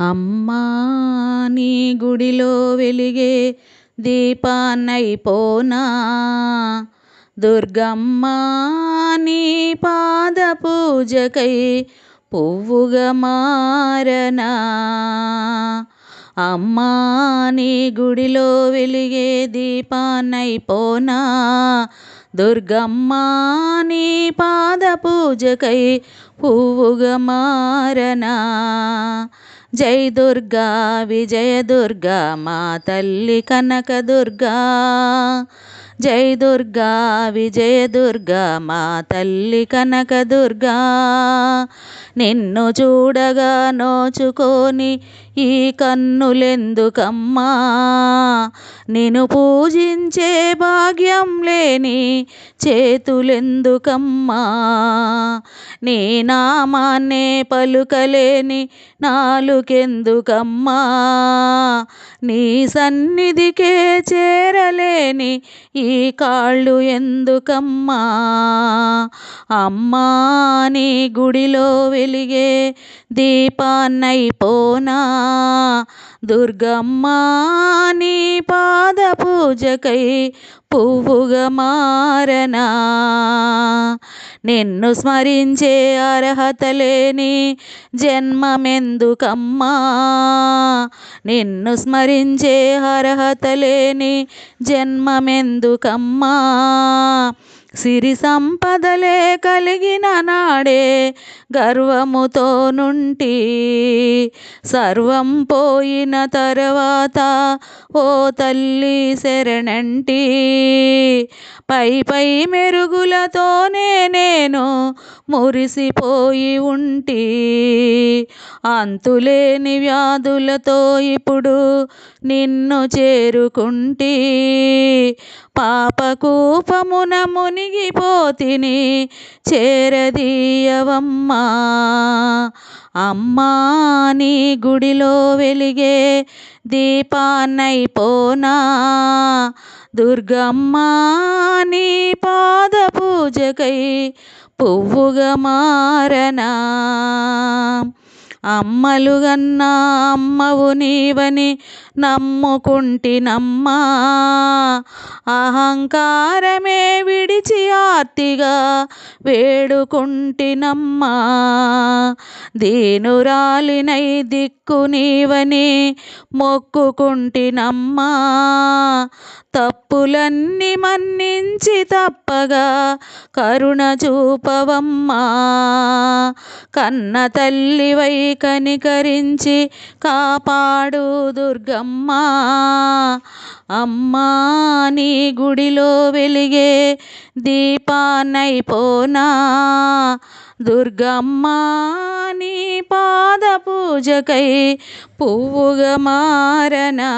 అమ్మా నీ గుడిలో వెలిగే దీపాన్నైపోనా? దుర్గమ్మ నీ పాద పూజకై పువ్వుగా మారనా? అమ్మా నీ గుడిలో వెలిగే దీపాన్నైపోనా? దుర్గమ్మ నీ పాద పూజకై పువ్వుగా మారనా? జై దుర్గా విజయ దుర్గా మా తల్లి కనక దుర్గా జై దుర్గా విజయ దుర్గా మా తల్లి కనక దుర్గా నిన్ను చూడగా నోచుకొని ఈ కన్నులెందుకమ్మా? నిన్ను పూజించే భాగ్యం లేని చేతులెందుకమ్మా? నీ నామాన్నే పలుకలేని నాలుకెందుకమ్మా? నీ సన్నిధికే చేరలేని ఈ కాళ్ళు ఎందుకమ్మా? అమ్మా నీ గుడిలో వెలిగే దీపాన్నైపోనా? దుర్గమ్మాని పాద పూజకై పువ్వుగా మారనా. నిన్ను స్మరించే అర్హత లేని జన్మమెందుకమ్మా. నిన్ను స్మరించే అర్హత లేని జన్మమెందుకమ్మా. సిరి సంపదలే కలిగిన నాడే గర్వముతో నుంటి. సర్వం పోయిన తర్వాత ఓ తల్లి శరణంటి. పై పై మెరుగులతోనే నేను మురిసిపోయి ఉంటి. అంతులేని వ్యాధులతో ఇప్పుడు నిన్ను చేరుకుంటి. పాపకూపమున మునిగిపోతిని చేరదీయవమ్మా. అమ్మా నీ గుడిలో వెలిగే దీపాన్నైపోనా. దుర్గమ్మా నీ పాద పూజకై పువ్వుగా మారనా. అమ్మలుగన్నా అమ్మవు నీవని నమ్ముకుంటినమ్మా. అహంకారమే విడిచి ఆర్తిగా వేడుకుంటినమ్మా. దీనురాలినై దిక్కు నీవని మొక్కుకుంటినమ్మా. తప్పులన్నీ మన్నించి తప్పగా కరుణ చూపవమ్మా. కన్న తల్లివై కనికరించి కాపాడు దుర్గమ్మ. అమ్మా నీ గుడిలో వెలిగే దీపానైపోనా దుర్గమ్మ నీ పాద పూజకై పువ్వుగా మారనా.